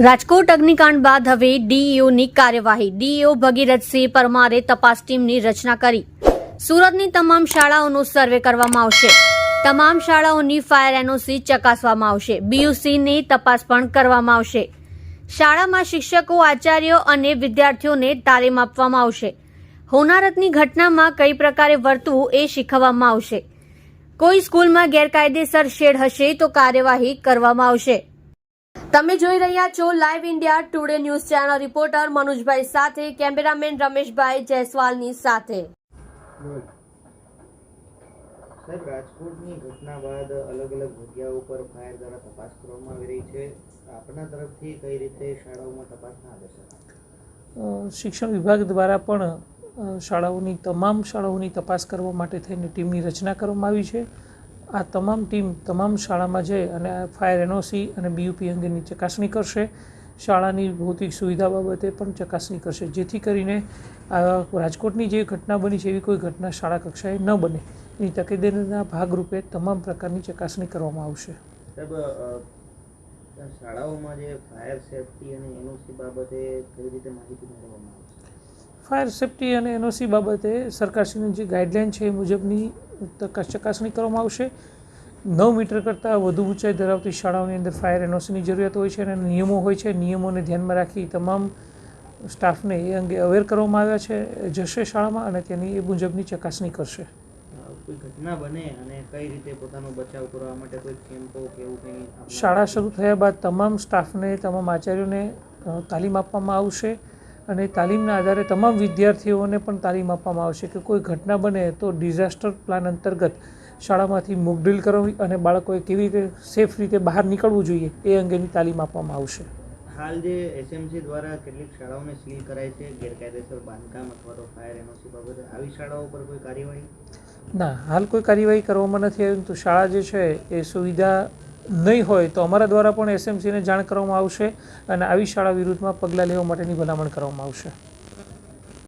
રાજકોટ અગ્નિકાંડ બાદ હવે ડીઈઓની કાર્યવાહી. ડીઈઓ ભગીરથસિંહ પરમારે તપાસ ટીમની રચના કરી. સુરતની તમામ શાળાઓનો સર્વે કરવામાં આવશે. તમામ શાળાઓની ફાયર એનઓસી ચકાસવામાં આવશે. બીયુસીની તપાસ પણ કરવામાં આવશે. શાળામાં શિક્ષકો, આચાર્યો અને વિદ્યાર્થીઓને તાલીમ આપવામાં આવશે. હોનારતની ઘટનામાં કઈ પ્રકારે વર્તવું એ શીખવવામાં આવશે. કોઈ સ્કૂલમાં ગેરકાયદેસર શેડ હશે તો કાર્યવાહી કરવામાં આવશે. તમે જોઈ રહ્યા છો live India Today news channel reporter મનુજભાઈ સાથે કેમેરામેન રમેશભાઈ જયસ્વાલની સાથે. સાહેબ રાજકોટની ઘટના બાદ અલગ અલગ જગ્યાઓ પર ફાયર દ્વારા તપાસ કરવામાં આવી રહી છે. આપના તરફથી કઈ રીતે શાળાઓમાં તપાસના આદેશ શિક્ષણ વિભાગ દ્વારા પણ શાળાઓની તમામ શાળાઓની તપાસ કરવા માટે થઈને ટીમની રચના કરવામાં આવી છે. આ તમામ ટીમ, તમામ શાળામાં જઈ અને ફાયર એનઓસી અને બીયુપી અંગેની ચકાસણી કરશે. શાળાની ભૌતિક સુવિધા બાબતે પણ ચકાસણી કરશે. જેથી કરીને રાજકોટની જે ઘટના બની છે એવી કોઈ ઘટના શાળા કક્ષાએ ન બને. એની તકેદારીના ભાગરૂપે તમામ પ્રકારની ચકાસણી કરવામાં આવશે. શાળાઓમાં જે ફાયર સેફટી અને એનઓસી બાબતે કઈ રીતે માહિતી મેળવવામાં આવશે? ફાયર સેફટી અને એનઓસી બાબતે સરકારશ્રીની જે ગાઈડલાઇન છે એ મુજબની ચકાસણી કરવામાં આવશે. નવ મીટર કરતાં વધુ ઊંચાઈ ધરાવતી શાળાઓની અંદર ફાયર એનઓસીની જરૂરિયાત હોય છે અને નિયમો હોય છે. નિયમોને ધ્યાનમાં રાખી તમામ સ્ટાફને એ અંગે અવેર કરવામાં આવ્યા છે. જશે શાળામાં અને તેની એ મુજબની ચકાસણી કરશે. ઘટના બને અને કઈ રીતે પોતાનો બચાવ કરવા માટે કોઈ કેમ્પો કે એવું કંઈ શાળા શરૂ થયા બાદ તમામ સ્ટાફને તમામ આચાર્યોને તાલીમ આપવામાં આવશે. અને તાલીમના આધારે તમામ વિદ્યાર્થીઓને પણ તાલીમ આપવામાં આવશે કે કોઈ ઘટના બને તો ડિઝાસ્ટર પ્લાન અંતર્ગત શાળામાંથી મૂક ડ્રીલ કરવી અને બાળકોએ કેવી રીતે સેફ રીતે બહાર નીકળવું જોઈએ એ અંગેની તાલીમ આપવામાં આવશે. હાલ જે એસએમસી દ્વારા કેટલીક શાળાઓને સીલ કરાય છે ગેરકાયદેસર બાંધકામ અથવા તો ફાયર એનઓસી બાબતે આવી શાળાઓ પર કોઈ કાર્યવાહી? ના હાલ કોઈ કાર્યવાહી કરવામાં નથી આવી તો શાળા જે છે એ સુવિધા નહીં હોય તો અમારા દ્વારા પણ એસએમસીને જાણ કરવામાં આવશે અને આવી શાળા વિરુદ્ધમાં પગલાં લેવા માટેની ભલામણ કરવામાં આવશે.